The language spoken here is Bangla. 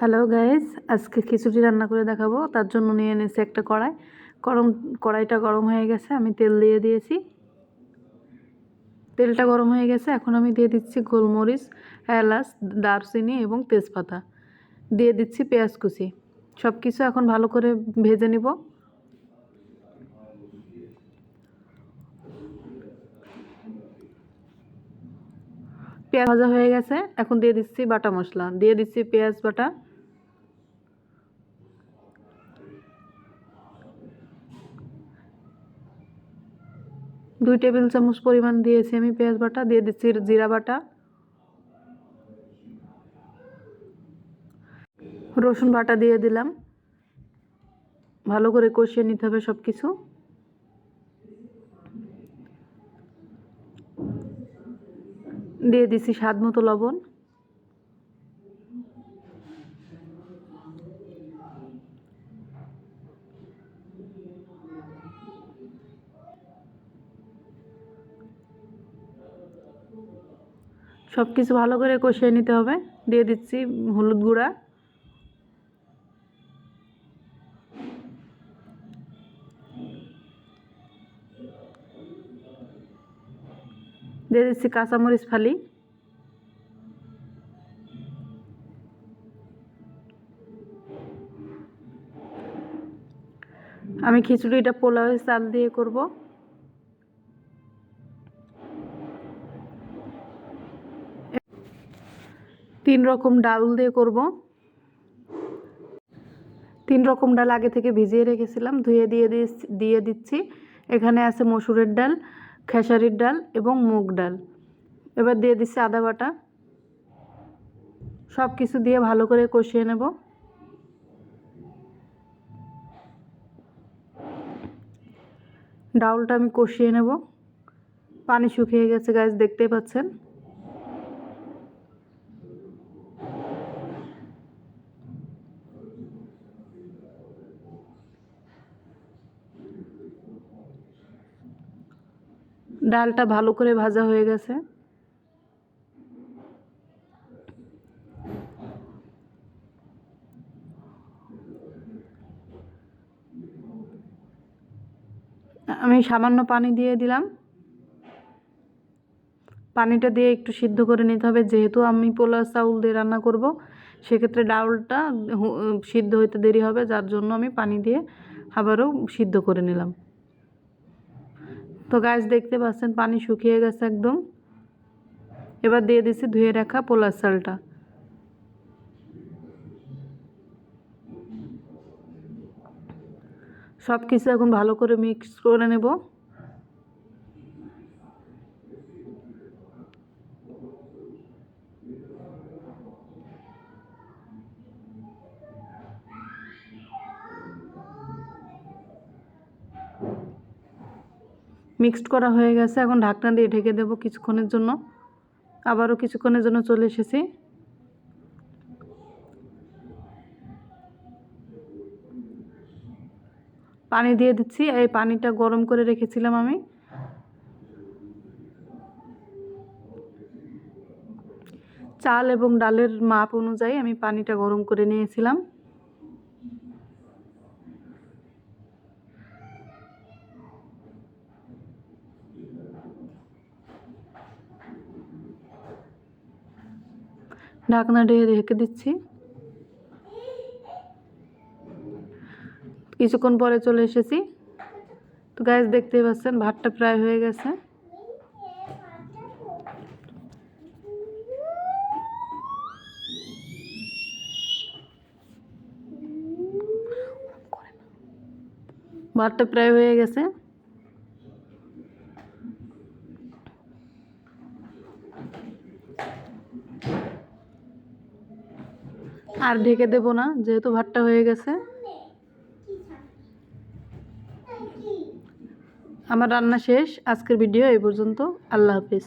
হ্যালো গাইস আজকে খিচুড়ি রান্না করে দেখাবো। তার জন্য নিয়ে এনেছি একটা কড়াই। গরম, কড়াইটা গরম হয়ে গেছে। আমি তেল দিয়ে দিয়েছি। তেলটা গরম হয়ে গেছে। এখন আমি দিয়ে দিচ্ছি গোলমরিচ, এলাচ, দারচিনি এবং তেজপাতা। দিয়ে দিচ্ছি পেঁয়াজ কুচি। সব কিছু এখন ভালো করে ভেজে নিব। পেঁয়াজ ভাজা হয়ে গেছে। এখন দিয়ে দিচ্ছি বাটা মশলা। দিয়ে দিচ্ছি পেঁয়াজ বাটা। দুই টেবিল চামচ পরিমাণ দিয়েছি আমি পেঁয়াজ বাটা। দিয়ে দিচ্ছি জিরা বাটা। রসুন বাটা দিয়ে দিলাম। ভালো করে কষিয়ে নিতে হবে সব কিছু দিয়ে দিছি স্বাদ মতো লবণ। সব কিছু ভালো করে কষিয়ে নিতে হবে। দিয়ে দিচ্ছি হলুদ গুঁড়া। দিয়ে দিচ্ছি কাঁচামরিচ ফালি। আমি খিচুড়িটা পোলাওয়ের চাল দিয়ে করব। তিন রকম ডাল দিয়ে করব। তিন রকম ডাল আগে থেকে ভিজিয়ে রেখেছিলাম, ধুয়ে দিয়ে দিয়ে দিচ্ছি। এখানে আছে মসুরের ডাল খেসারির ডাল এবং মুগ ডাল। এবার দিয়ে দিচ্ছি আদা বাটা। সব কিছু দিয়ে ভালো করে কষিয়ে নেব। ডাউলটা আমি কষিয়ে নেব। পানি শুকিয়ে গেছে গাছ দেখতেই পাচ্ছেন? ডালটা ভালো করে ভাজা হয়ে গেছে। আমি সামান্য পানি দিয়ে দিলাম। পানিটা দিয়ে একটু সিদ্ধ করে নিতে হবে। যেহেতু আমি পোলাও চাউল দিয়ে রান্না করব, সেক্ষেত্রে ডাউলটা সিদ্ধ হইতে দেরি হবে, যার জন্য আমি পানি দিয়ে আবারও সিদ্ধ করে নিলাম। তো গাছ দেখতে পাচ্ছেন, পানি শুকিয়ে গেছে একদম। এবার দিয়ে দিছি ধুয়ে রাখা পোলার চালটা। সব কিছু এখন ভালো করে মিক্স করে নেব। মিক্সড করা হয়ে গেছে। এখন ঢাকনা দিয়ে ঢেকে দেবো কিছুক্ষণের জন্য। আবারও কিছুক্ষণের জন্য চলে এসেছি। পানি দিয়ে দিচ্ছি। এই পানিটা গরম করে রেখেছিলাম আমি। চাল এবং ডালের মাপ অনুযায়ী আমি পানিটা গরম করে নিয়েছিলাম। ঢাকনা দিয়ে রেখে দিচ্ছি। কিছুক্ষণ পরে চলে এসেছি। তো গ্যাস দেখতেই পাচ্ছেন, ভাতটা প্রায় হয়ে গেছে। ভাতটা প্রায় হয়ে গেছে। আর ঢেকে দেব না, যেহেতু ভাতটা হয়ে গেছে। আমার রান্না শেষ, আজকের ভিডিও এই পর্যন্ত। আল্লাহ হাফিজ।